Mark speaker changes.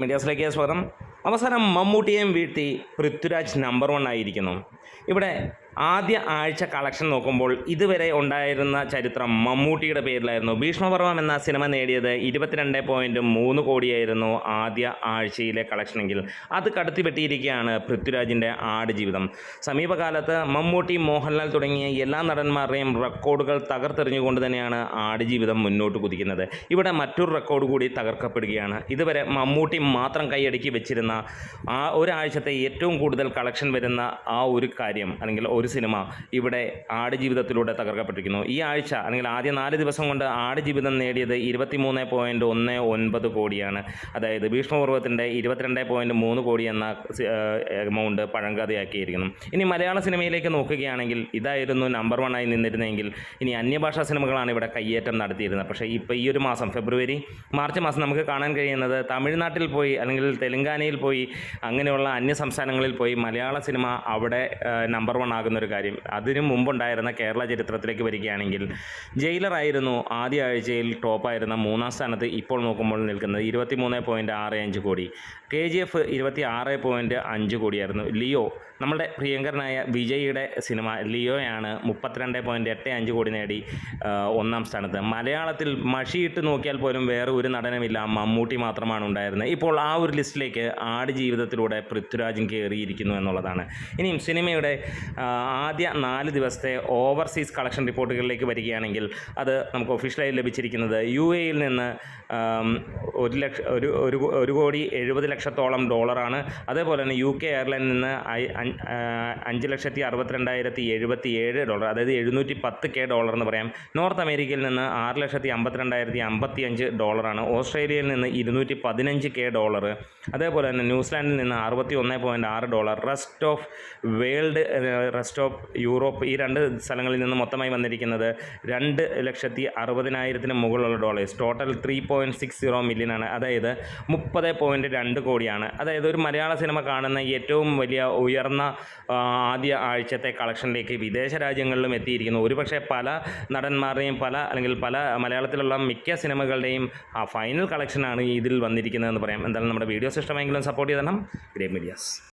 Speaker 1: മീഡിയാസിലേക്ക് സ്വാഗതം. അവസാനം മമ്മൂട്ടിയെയും വീഴ്ത്തി പൃഥ്വിരാജ് നമ്പർ വൺ ആയിരിക്കുന്നു. ഇവിടെ ആദ്യ ആഴ്ച കളക്ഷൻ നോക്കുമ്പോൾ ഇതുവരെ ഉണ്ടായിരുന്ന ചരിത്രം മമ്മൂട്ടിയുടെ പേരിലായിരുന്നു. ഭീഷ്മപർവം എന്ന സിനിമ നേടിയത് ഇരുപത്തിരണ്ട് പോയിന്റ് മൂന്ന് കോടിയായിരുന്നു ആദ്യ ആഴ്ചയിലെ കളക്ഷനെങ്കിൽ. അത് കടത്തി വെട്ടിയിരിക്കുകയാണ് പൃഥ്വിരാജിന്റെ ആടുജീവിതം സമീപകാലത്ത് മമ്മൂട്ടി മോഹൻലാൽ തുടങ്ങിയ എല്ലാ നടന്മാരുടെയും റെക്കോർഡുകൾ തകർത്തെറിഞ്ഞുകൊണ്ട് തന്നെയാണ് ആട് ജീവിതം മുന്നോട്ട് കുതിക്കുന്നത്. ഇവിടെ മറ്റൊരു റെക്കോർഡ് കൂടി തകർക്കപ്പെടുകയാണ്. ഇതുവരെ മമ്മൂട്ടി മാത്രം കൈയടക്കി വെച്ചിരുന്ന ആ ഒരാഴ്ചത്തെ ഏറ്റവും കൂടുതൽ കളക്ഷൻ വരുന്ന ആ ഒരു കാര്യം അല്ലെങ്കിൽ ഒരു സിനിമ ഇവിടെ ആടുജീവിതത്തിലൂടെ തകർക്കപ്പെട്ടിരിക്കുന്നു. ഈ ആഴ്ച അല്ലെങ്കിൽ ആദ്യ നാല് ദിവസം കൊണ്ട് ആടുജീവിതം നേടിയത് ഇരുപത്തിമൂന്ന് പോയിന്റ് ഒന്ന് ഒൻപത് കോടിയാണ്. അതായത് ഭീഷ്മപർവത്തിന്റെ ഇരുപത്തിരണ്ട് പോയിന്റ് മൂന്ന് കോടി എന്ന എമൗണ്ട് പഴങ്കഥയാക്കിയിരിക്കുന്നു. ഇനി മലയാള സിനിമയിലേക്ക് നോക്കുകയാണെങ്കിൽ ഇതായിരുന്നു നമ്പർ വൺ ആയി നിന്നിരുന്നെങ്കിൽ ഇനി അന്യഭാഷാ സിനിമകളാണ് ഇവിടെ കയ്യേറ്റം നടത്തിയിരുന്നത്. പക്ഷേ ഇപ്പോൾ ഈ ഒരു മാസം ഫെബ്രുവരി മാർച്ച് മാസം നമുക്ക് കാണാൻ കഴിയുന്നത് തമിഴ്നാട്ടിൽ പോയി അല്ലെങ്കിൽ തെലുങ്കാനയിൽ പോയി അങ്ങനെയുള്ള അന്യ സംസ്ഥാനങ്ങളിൽ പോയി മലയാള സിനിമ അവിടെ നമ്പർ വൺ ആകുന്ന ഒരു കാര്യം. അതിനു മുമ്പുണ്ടായിരുന്ന കേരള ചരിത്രത്തിലേക്ക് വരികയാണെങ്കിൽ ജയിലറായിരുന്നു ആദ്യ ആഴ്ചയിൽ ടോപ്പായിരുന്ന മൂന്നാം സ്ഥാനത്ത് ഇപ്പോൾ നോക്കുമ്പോൾ നിൽക്കുന്നത് ഇരുപത്തി മൂന്ന് പോയിന്റ് ആറ് അഞ്ച് കോടി. കെ ജി എഫ് ഇരുപത്തി ആറ് അഞ്ച് കോടിയായിരുന്നു. ലിയോ നമ്മുടെ പ്രിയങ്കരനായ വിജയ്യുടെ സിനിമ ലിയോയാണ് മുപ്പത്തിരണ്ട് പോയിന്റ് എട്ട് അഞ്ച് കോടി നേടി ഒന്നാം സ്ഥാനത്ത്. മലയാളത്തിൽ മഷിയിട്ട് നോക്കിയാൽ പോലും വേറെ ഒരു നടനമില്ല മമ്മൂട്ടി മാത്രമാണ് ഉണ്ടായിരുന്നത്. ഇപ്പോൾ ആ ഒരു ലിസ്റ്റിലേക്ക് ആട് ജീവിതത്തിലൂടെ പൃഥ്വിരാജും കയറിയിരിക്കുന്നു എന്നുള്ളതാണ്. ഇനിയും സിനിമയുടെ ആദ്യ നാല് ദിവസത്തെ ഓവർസീസ് കളക്ഷൻ റിപ്പോർട്ടുകളിലേക്ക് വരികയാണെങ്കിൽ അത് നമുക്ക് ഒഫീഷ്യലായി ലഭിച്ചിരിക്കുന്നത് യു എയിൽ നിന്ന് ഒരു ലക്ഷ ഒരു ഒരു ഒരു കോടി എഴുപത് ലക്ഷത്തോളം ഡോളറാണ്. അതേപോലെ തന്നെ യു കെ എയർലൈനിൽ നിന്ന് അഞ്ച് ലക്ഷത്തി അറുപത്തിരണ്ടായിരത്തി എഴുപത്തി ഏഴ് ഡോളർ അതായത് എഴുന്നൂറ്റി പത്ത് കെ ഡോളർ എന്ന് പറയാം. നോർത്ത് അമേരിക്കയിൽ നിന്ന് ആറ് ലക്ഷത്തി അമ്പത്തിരണ്ടായിരത്തി അമ്പത്തി അഞ്ച് ഡോളറാണ്. ഓസ്ട്രേലിയയിൽ നിന്ന് ഇരുന്നൂറ്റി പതിനഞ്ച് കെ ഡോളർ അതേപോലെ തന്നെ ന്യൂസിലാൻഡിൽ നിന്ന് അറുപത്തി ഒന്ന് പോയിന്റ് ആറ് dollar rest of world rest of Europe ഈ രണ്ട് സ്ഥലങ്ങളിൽ നിന്ന് മൊത്തമായി വന്നിരിക്കുന്നത് രണ്ട് ലക്ഷത്തി അറുപതിനായിരത്തിന് മുകളിലുള്ള dollars. Total three point six zero million ആണ്. അതായത് മുപ്പത് പോയിന്റ് രണ്ട് കോടിയാണ്. അതായത് ഒരു മലയാള സിനിമ കാണുന്ന ഏറ്റവും വലിയ ഉയർന്ന ആദ്യ ആഴ്ചത്തെ കളക്ഷനിലേക്ക് വിദേശ രാജ്യങ്ങളിലും എത്തിയിരിക്കുന്നു. ഒരുപക്ഷെ പല നടന്മാരുടെയും പല അല്ലെങ്കിൽ പല മലയാളത്തിലുള്ള മിക്ക സിനിമകളുടെയും ആ ഫൈനൽ കളക്ഷനാണ് ഇതിൽ വന്നിരിക്കുന്നതെന്ന് പറയാം. എന്തായാലും നമ്മുടെ വീഡിയോസ് ഇഷ്ടമെങ്കിലും സപ്പോർട്ട് ചെയ്തണം. Grey medias